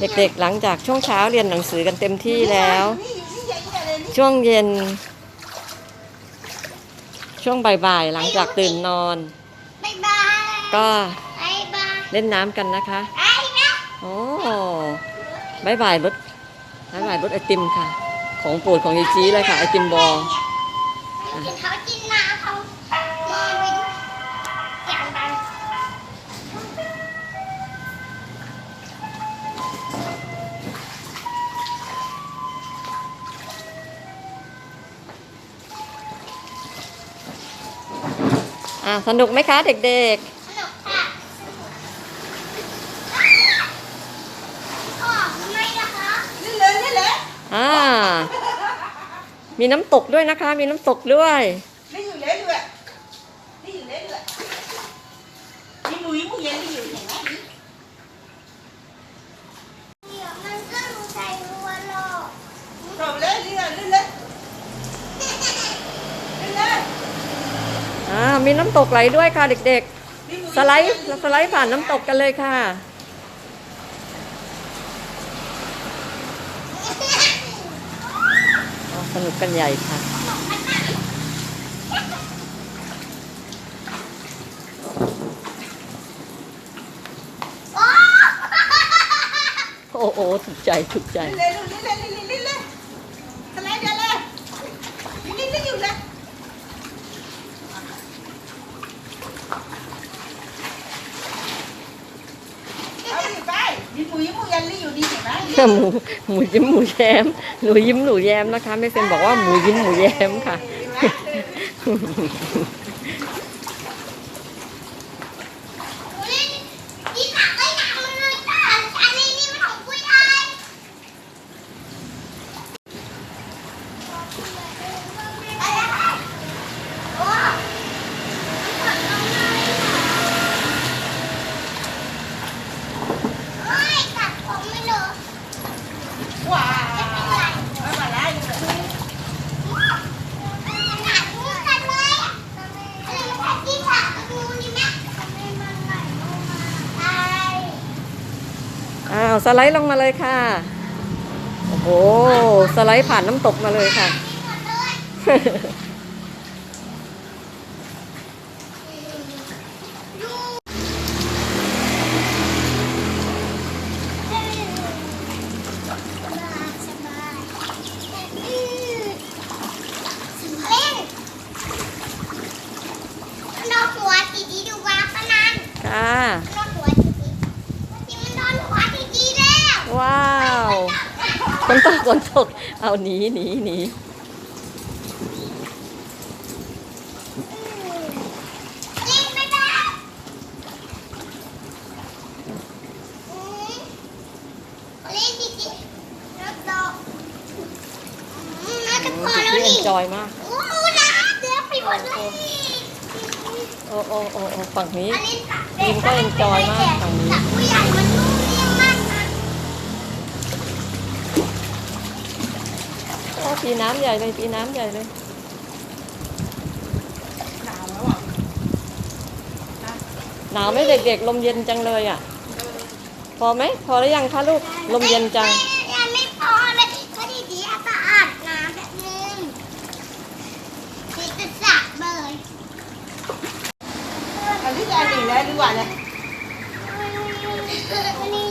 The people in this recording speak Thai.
เด็กๆหลังจากช่วงเช้าเรียนหนังสือกันเต็มที่แล้วนี่นี่ใหญ่ใหญ่เลยนี่ช่วงเย็น ช่วงบ่ายๆหลังจากตื่นนอนบายบายก็บายบายเล่นน้ำกันนะคะไอ้นะโอ้บายบายรถบายบายรถไอติมค่ะ ของโปรดของยายจีเลยค่ะไอติมบอลเห็นเขากินน้ำเขา อะสนุกไหมคะเด็กสนุกค่ะอ๋อทำไมล่ะคะนี่เลยนี่เลยๆอ่ามีน้ำตกด้วยนะคะ มีน้ำตกด้วย นี่อยู่เลยด้วยนี่อยู่เลยด้วยนี่หมูยหมูเย็นนี่อยู่เห็นไหม เดี๋ยวมันก็รู้ใจรัวหรอก จบเลยนี่เลยนี่เลยนี่เลย อ่า มีน้ำตกไหลด้วยค่ะเด็กนี่หมูๆสไลด์สไลด์ผ่านน้ำตกกันเลยค่ะอ๋อสนุกกันใหญ่ค่ะโอ้โอ้โอ้ถูกใจถูกใจ นี่เลยนี่เลยนี่เลยนี่เลยสไลด์เดี๋ยวเลยนี่นี่อยู่เลยเอาดิไปนี่หมูยหมูเย็นนี่อยู่นี่เหมหมูหมูยิ้มหมูแย้มหนูยิ้มหนูแย้มนะคะแม่เซนบอกว่าหมูยิ้มหมูแย้มค่ะ หนูเล่นอีหนักไอ้หนักมันเลยจ้าอันนี้นี่มันของผู้ใหญ่อะไรโอ้เอ้ยตัดผมไม่เหรอ ว้า ไม่ ว เป็นไร ไม่มาไล่เลย ขนาดนี้กันเลยอะเออถ้าที่ถักกับงูนี่นะทำไมมันไหลลงมาใช่ อ้าว สไลด์ลงมาเลยค่ะ โอ้โห สไลด์ผ่านน้ำตกมาเลยค่ะ หมดเลย นอนหัวดีดีดูว่าปะนัน ค่ะ นอนหัวดีดีที่มันนอนหัวดีดีแล้ว ว้าว ฝนตกฝนตก เอาหนีหนีหนีเล่นไม่ได้อืมเล่นดีดีแล้วต่ออืมน่าจะพอแล้วพี่เอ็นี่นจอยมากโอ้นะเดี๋ยวไปหมดเลยโอ้โอ้โอ้โอ้ฝั่งนี้อันนี้ตักลิงก็ enjoy มากฝั่งนี้ โอ้ปีน้ำใหญ่เลยปีน้ำใหญ่เลยหนาวแล้วอะหนาวไหมเด็กๆ ลมเย็นจังเลยอะ พอไหมพอหรือยังคะลูกลมเย็นจังยังไม่พอเลยก็ดีดีๆสะอาดน้ำแบบนึงสีจะสระเลยอันนี้อันนี้เลยดีกว่าเลยวันนี้อยู่ยิน